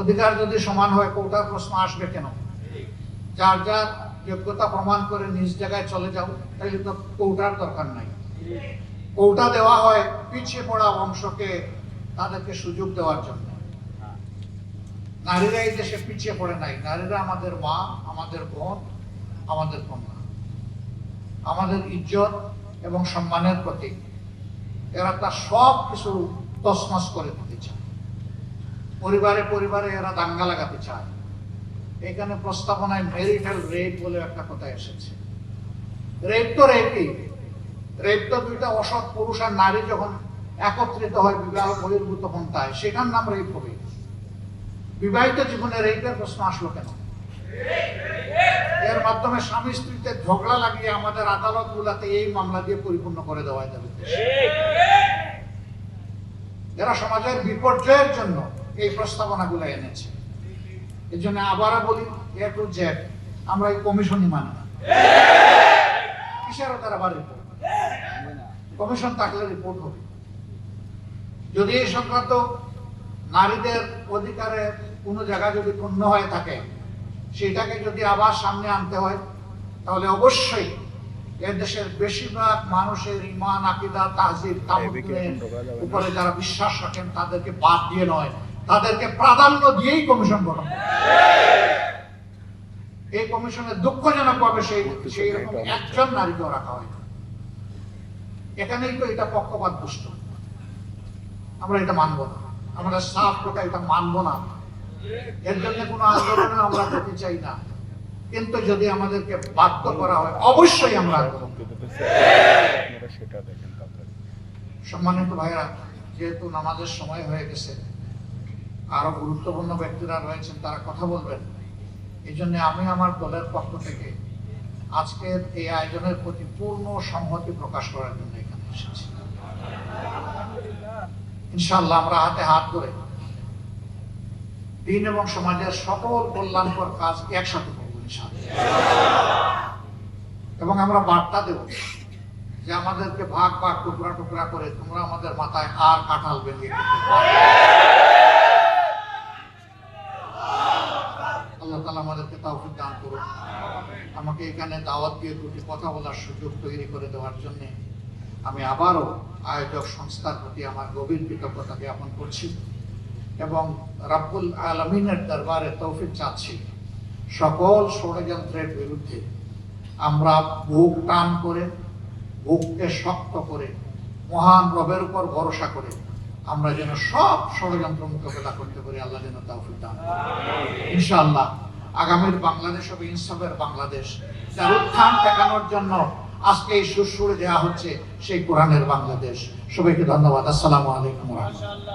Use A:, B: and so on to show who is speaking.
A: অধিকার যদি সমান হয়, কোটার প্রশ্ন আসবে কেন? যার যার যোগ্যতা প্রমাণ করে নিজ জায়গায় চলে যাও, তাহলে তো কৌটার দরকার নাই। কৌটা দেওয়া হয় পিছিয়ে পড়া অংশকে তাদেরকে সুযোগ দেওয়ার জন্য। নারীরা এই দেশে পিছিয়ে পড়ে নাই। নারীরা আমাদের মা, আমাদের বোন, আমাদের কন্যা। আমাদের ইজ্জত এবং সম্মানের প্রতীক। এরা তার সব কিছু তসমস করে দিতে চায়। পরিবারে পরিবারে এরা দাঙ্গা লাগাতে চায়। এখানে প্রস্তাবনায় মেরিটাল রেপ বলে একটা কথা এসেছে। রেপ তো রেপই। রেপ তো দুইটা অসৎ পুরুষ আর নারী যখন একত্রিত হয়, বিবাহ বহির্ভূত পন্থায় সেখান নাম রেপ হবে। বিবাহিত জীবনে রেপের প্রশ্ন আসলো কেন? এর মাধ্যমে স্বামী স্ত্রীতে ঝগড়া লাগিয়ে আমাদের আদালত গুলাতে এই মামলা দিয়ে পরিপূর্ণ করে দেওয়া যাবে এরা সমাজের বিপর্যয়ের জন্য এই প্রস্তাবনাগুলো এনেছে। এই জন্য আবারও বলি এ টু জেড আমরা এই কমিশনই মানি না। কিসের তার রিপোর্ট কমিশন থাকলে রিপোর্ট হবে। যদি এই সংক্রান্ত নারীদের অধিকারের কোনো জায়গা যদি পূর্ণ হয়ে থাকে সেটাকে যদি আবার সামনে আনতে হয় তাহলে অবশ্যই এ দেশের বেশিরভাগ মানুষের ইমান আকিদা তাহজিব উপরে যারা বিশ্বাস রাখেন তাদেরকে বাদ দিয়ে নয়। তাদেরকে প্রাধান্য দিয়েই কমিশন গঠন এই কমিশনের দুঃখজনক ভাবে সেই সেই রকম একজন নারীকেও রাখা হয় এখানেই তো এটা পক্ষপাত দুষ্ট আমরা এটা মানব না। আমরা সাফ কথা এটা মানব না। এর জন্য কোনো আন্দোলনে আমরা যেতে চাই না। কিন্তু যদি আমাদেরকে বাধ্য করা হয়, অবশ্যই আমরা সম্মানিত ভাইরা যেহেতু নামাজের সময় হয়ে গেছে আরও গুরুত্বপূর্ণ ব্যক্তিরা রয়েছেন, তারা কথা বলবেন। এই জন্য আমি আমার দলের পক্ষ থেকে আজকের এই আয়োজনের প্রতি পূর্ণ সংহতি প্রকাশ করার জন্য এখানে এসেছি। ইনশাআল্লাহ আমরা হাতে হাত করে দিন এবং সমাজের সকল কল্যাণকর কাজ একসাথে করব এবং আমরা বার্তা দেব যে আমাদেরকে ভাগ ভাগ টুকরা টুকরা করে তোমরা আমাদের মাথায় আর কাঁঠাল বেঁধে দিতে পারো। আল্লাহ আমাদেরকে তাওফিক দান করুন আমাকে এখানে দাওয়াত দিয়ে দুটি কথা বলার সুযোগ তৈরি করে দেওয়ার জন্য আমি আবারও আয়োজক সংস্থার প্রতি আমার গভীর কৃতজ্ঞতা জ্ঞাপন করছি এবং রাব্বুল আলমিনের দরবারে তৌফিক চাচ্ছি। সকল ষড়যন্ত্রের বিরুদ্ধে আমরা বুক টান করে, বুককে শক্ত করে, মহান রবের উপর ভরসা করে আমরা যেন সব ষড়যন্ত্র মোকাবেলা করতে পারি, আল্লাহ যেন তৌফিক দান ইনশাআল্লাহ আগামীর বাংলাদেশ হবে ইনসাফের বাংলাদেশ। যার উত্থান ঠেকানোর জন্য আজকে এই সুরসুরে দেওয়া হচ্ছে সেই কোরআনের বাংলাদেশ। সবাইকে ধন্যবাদ। আসসালামু আলাইকুম রহমতুল্লাহ।